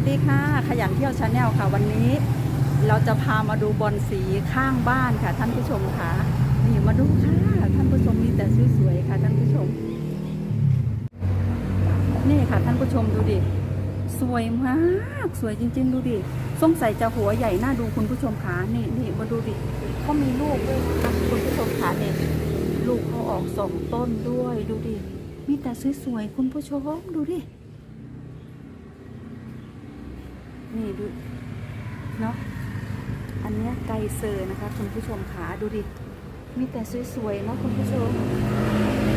วัสดีค่ะ ขยันเที่ยวชาแนลค่ะ วันนี้เราจะพามาดูบอลสีข้างบ้านค่ะ ท่านผู้ชมค่ะนี่มาดูค่ะท่านผู้ชมมีแต่สวยๆค่ะ ท่านผู้ชม นี่ค่ะ ท่านผู้ชมดูดิสวยมากสวยจริง ๆ ดูดิสงสัยจะหัวใหญ่น่าดูคุณผู้ชมค่ะนี่นี่มาดูดิเขามีลูกด้วยค่ะคุณผู้ชมค่ะเนี่ยลูกเขาออกสองต้นด้วยดูดิมีแต่สวยๆคุณผู้ชมดูดิ นี่ดู เนาะ อันเนี้ยไกเซอร์นะคะคุณผู้ชมขาดูดิ มีแต่สวยๆเนาะคุณผู้ชม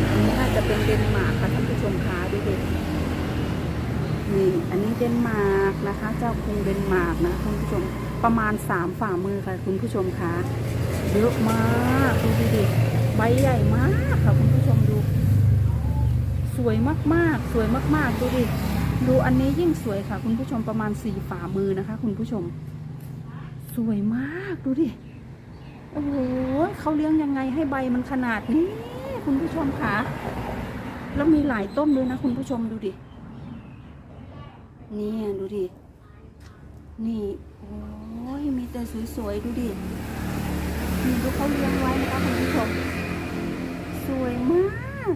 อันนี้น่าจะเป็นเดนมาร์กค่ะท่านผู้ชมขาดูดิ นี่ อันนี้เดนมาร์กนะคะ เจ้ากรุงเดนมาร์กนะคุณผู้ชม ประมาณสามฝ่ามือค่ะคุณผู้ชมคะเยอะมากดูดิใบใหญ่มากค่ะคุณผู้ชมดู สวยมากๆ สวยมากๆ ดูดิ ดูอันนี้ยิ่งสวยค่ะ คุณผู้ชมประมาณสี่ฝ่ามือนะคะ คุณผู้ชม สวยมากดูดิโอ้โหเขาเลี้ยงยังไงให้ใบมันขนาดนี้ คุณผู้ชมค่ะแล้วมีหลายต้นด้วยนะ คุณผู้ชมดูดินี่ดูดินี่โอ้ยมีแต่สวยๆดูดินี่ดูเขาเลี้ยงไว้นะคะคุณผู้ชม สวยมาก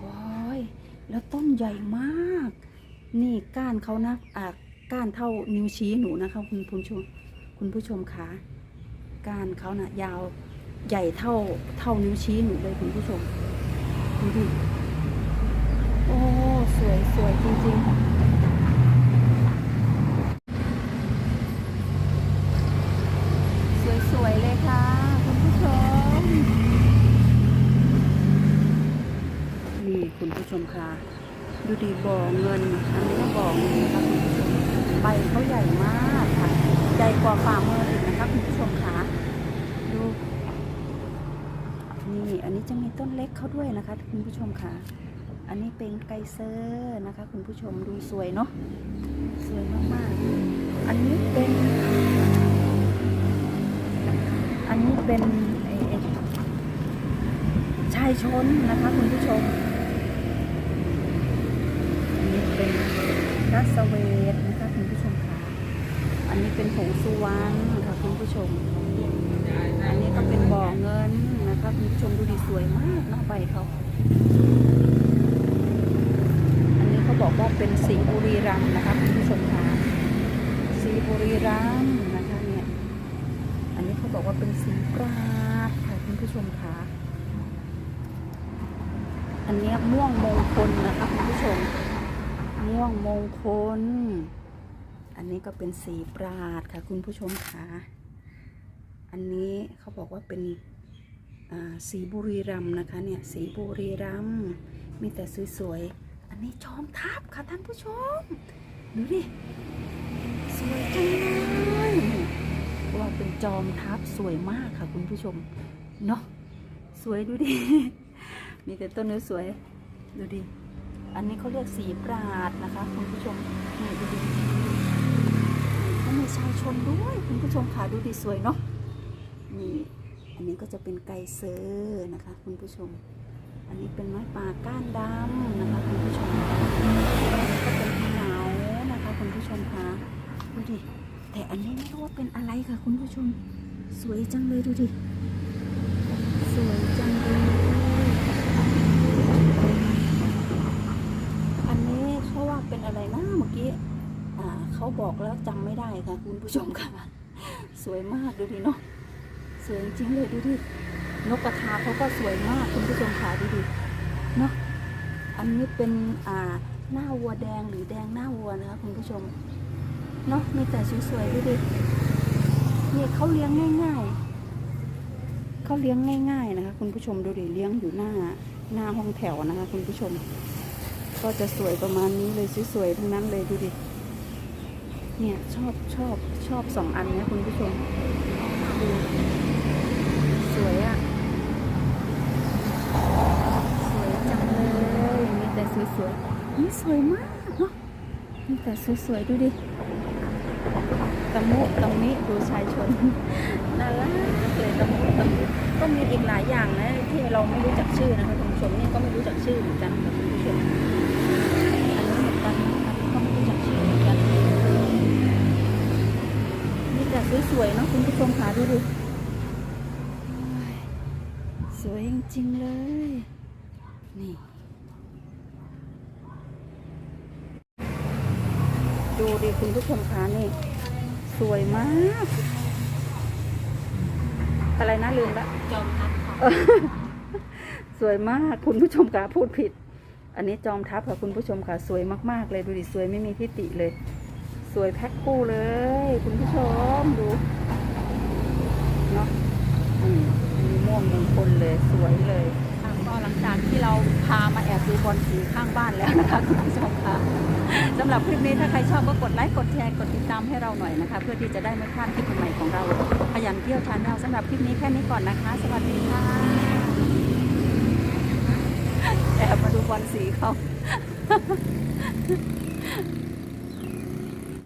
โอ้ย แล้ว ต้นใหญ่มาก นี่ก้านเขานะอ่าก้านเท่านิ้วชี้หนูนะคะ คุณผู้ชมคุณผู้ชมคะก้านเขานะ่ะยาวใหญ่เท่าเท่านิ้วชี้หนูเลยคุณผู้ชมดูดิโอ้สวยสวยจริงๆ สวยๆเลยค่ะ คุณผู้ชม นี่คุณผู้ชมคะ ดูดีบ่อเงินอันนี้ก็บ่อเงินนะคะคุณผู้ชมใบเขาใหญ่มากค่ะ ใหญ่กว่าฝ่ามืออีกนะคะคุณผู้ชมคะดูนี่อันนี้จะมีต้นเล็กเขาด้วยนะคะคุณผู้ชมค่ะ อันนี้เป็นไกเซอร์นะคะ คุณผู้ชมดูสวยเนาะสวยมากๆ อันนี้เป็น อันนี้เป็นเอ่อชายชนนะคะคุณผู้ชม เป็นรัสเวทนะคะคุณผู้ชมค่ะอันนี้เป็นผงสุวรรณค่ะคุณผู้ชม อันนี้ก็เป็นบ่อเงินนะคะคุณผู้ชมดูดีสวยมากนาะใบเขาอันนี้เขาบอกว่าเป็นสีบุรีรัมย์นะคะคุณผู้ชมค่ะสีบุรีรัมย์นะคะเนี่ยอันนี้เขาบอกว่าเป็นสีปราดค่ะคุณผู้ชมค่ะอันนี้ม่วงมงคลนะคะคุณผู้ชม ม่วงมงคล อันนี้ก็เป็นสีปราดค่ะ คุณผู้ชมค่ะ อันนี้เขาบอกว่าเป็นสีบุรีรัมนะคะเนี่ยสีบุรีรัมมีแต่สวยๆ อันนี้จอมทัพค่ะท่านผู้ชม ดูดิ สวยจังเลยว่าเป็นจอมทัพสวยมากค่ะคุณผู้ชม เนาะสวยดูดิ มีแต่ต้นนื้อสวย ดูดิ อันนี้เขาเรียกสีปราดนะคะ คุณผู้ชมนี่ดูดิแล้วมีชายชนด้วยคุณผู้ชมค่ะดูดิสวยเนาะนี่อันนี้ก็จะเป็นไกเซอร์นะคะ คุณผู้ชม อันนี้เป็นไม้ป่าก้านดำนะคะคุณผู้ชมก็เป็นเหนานะคะคุณผู้ชมคะดูดิแต่อันนี้ไม่รู้ว่าเป็นอะไรค่ะ คุณผู้ชม สวยจังเลยดูดิ สวยจังเลย อันนี้เขาว่าเป็นอะไรนะเมื่อกี้ อ่า เขาบอกแล้วจำไม่ได้ค่ะ คุณผู้ชมค่ะ สวยมากดูดิเนาะสวยจริงเลยดูดินกกระทาเขาก็สวยมากคุณผู้ชมค่ะดูดิเนาะอันนี้เป็นอ่าหน้าวัวแดงหรือแดงหน้าวัวนะคะคุณผู้ชมเนาะมีแต่สวยๆดูดินี่เขาเลี้ยงง่าย ๆเขาเลี้ยงง่าย ๆนะคะ คุณผู้ชมดูดิเลี้ยงอยู่หน้าหน้าห้องแถวนะคะ คุณผู้ชม ก็จะสวยประมาณนี้เลยสวยๆทั้งนั้นเลยดูดิ เนี่ยชอบชอบชอบสองอันเนี้ยคุณผู้ชมดูสวยอะสวยจังเลยมีแต่สวยๆนี่สวยมากเนาะมีแต่สวยๆดูดิตะมุตะมิดูชายชนน่ารักเลยตะมุตะมิก็มีอีกหลายอย่างนะที่เราไม่รู้จักชื่อนะคะคุณผู้ชมนี่ก็ไม่รู้จักชื่อเหมือนกันค่ะคุณผู้ชม สวยๆเนาะคุณผู้ชมค่ะดูดิสวยจริงๆเลย นี่ ดูดิคุณผู้ชมค่ะนี่ สวยมาก อะไรนะลืมละจอมทัพสวยมากคุณผู้ชมค่ะพูดผิด อันนี้จอมทัพค่ะคุณผู้ชมค่ะสวยมากๆเลยดูดิสวยไม่มีที่ติเลย สวยแพ็คคู่เลย คุณผู้ชมดูเนาะมีม่วงมงคลเลยสวยเลยก็หลังจากที่เราพามาแอบดูบอลสีข้างบ้านแล้วนะคะคุณผู้ชมค่ะสำหรับคลิปนี้ถ้าใครชอบก็กดไลค์กดแชร์กดติดตามให้เราหน่อยนะคะ เพื่อที่จะได้ไม่พลาดคลิปใหม่ของเราขยันเที่ยวชาแนลสำหรับคลิปนี้แค่นี้ก่อนนะคะ สวัสดีค่ะแอบมาดูบอลสีเขา